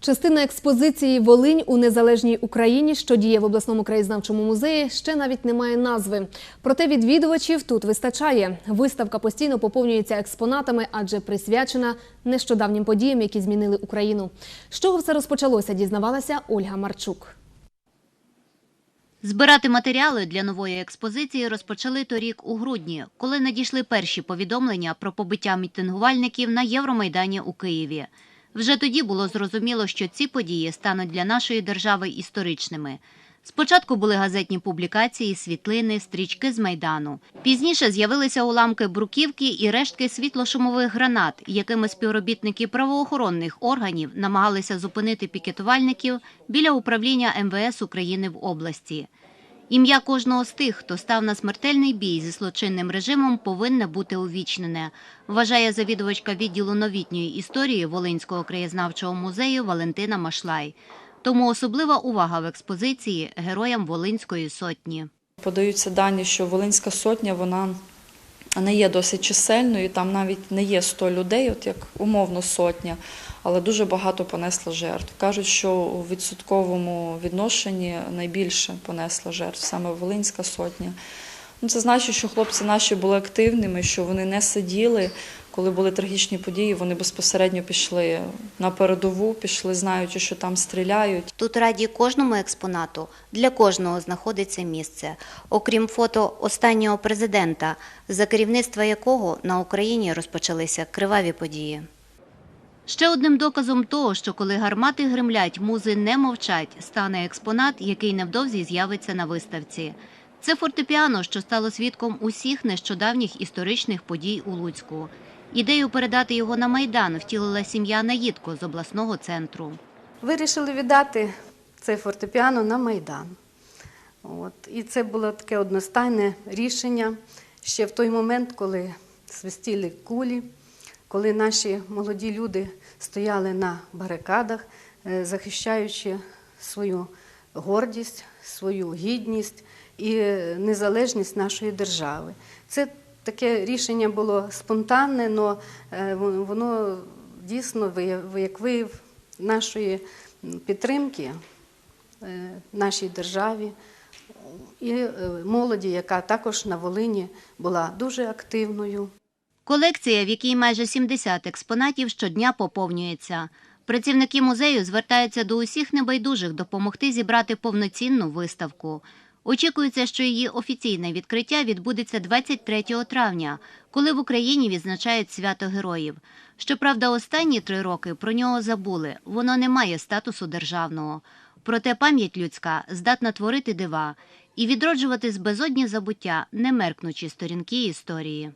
Частина експозиції Волинь у незалежній Україні, що діє в обласному краєзнавчому музеї, ще навіть не має назви. Проте відвідувачів тут вистачає. Виставка постійно поповнюється експонатами, адже присвячена нещодавнім подіям, які змінили Україну. З чого все розпочалося, дізнавалася Ольга Марчук. Збирати матеріали для нової експозиції розпочали торік у грудні, коли надійшли перші повідомлення про побиття мітингувальників на Євромайдані у Києві. Вже тоді було зрозуміло, що ці події стануть для нашої держави історичними. Спочатку були газетні публікації, світлини, стрічки з майдану. Пізніше з'явилися уламки бруківки і рештки світлошумових гранат, якими співробітники правоохоронних органів намагалися зупинити пікетувальників біля управління МВС України в області. Ім'я кожного з тих, хто став на смертельний бій зі злочинним режимом, повинне бути увічнене, вважає завідувачка відділу новітньої історії Волинського краєзнавчого музею Валентина Машлай. Тому особлива увага в експозиції героям Волинської сотні. Подаються дані, що Волинська сотня вона не є досить чисельною, там навіть не є 100 людей, от як умовно сотня, але дуже багато понесло жертв. Кажуть, що у відсотковому відношенні найбільше понесла жертв саме Волинська сотня. Ну, це значить, що хлопці наші були активними, що вони не сиділи. Коли були трагічні події, вони безпосередньо пішли на передову, пішли, знаючи, що там стріляють. Тут раді кожному експонату, для кожного знаходиться місце. Окрім фото останнього президента, за керівництва якого на Україні розпочалися криваві події. Ще одним доказом того, що коли гармати гремлять, музи не мовчать, стане експонат, який невдовзі з'явиться на виставці. Це фортепіано, що стало свідком усіх нещодавніх історичних подій у Луцьку. Ідею передати його на майдан втілила сім'я Наїдко з обласного центру. Вирішили віддати це фортепіано на Майдан. От. І це було таке одностайне рішення ще в той момент, коли свистіли кулі, коли наші молоді люди стояли на барикадах, е, захищаючи свою гордість, свою гідність і е, незалежність нашої держави. Це таке рішення було спонтанне, але воно дійсно як вияв нашої підтримки е, нашій державі і е, молоді, яка також на Волині була дуже активною. Колекція, в якій майже 70 експонатів, щодня поповнюється. Працівники музею звертаються до усіх небайдужих допомогти зібрати повноцінну виставку. Очікується, що її офіційне відкриття відбудеться 23 травня, коли в Україні відзначають свято героїв. Щоправда, останні три роки про нього забули. Воно не має статусу державного. Проте пам'ять людська здатна творити дива і відроджувати з безодні забуття, не меркнучі сторінки історії.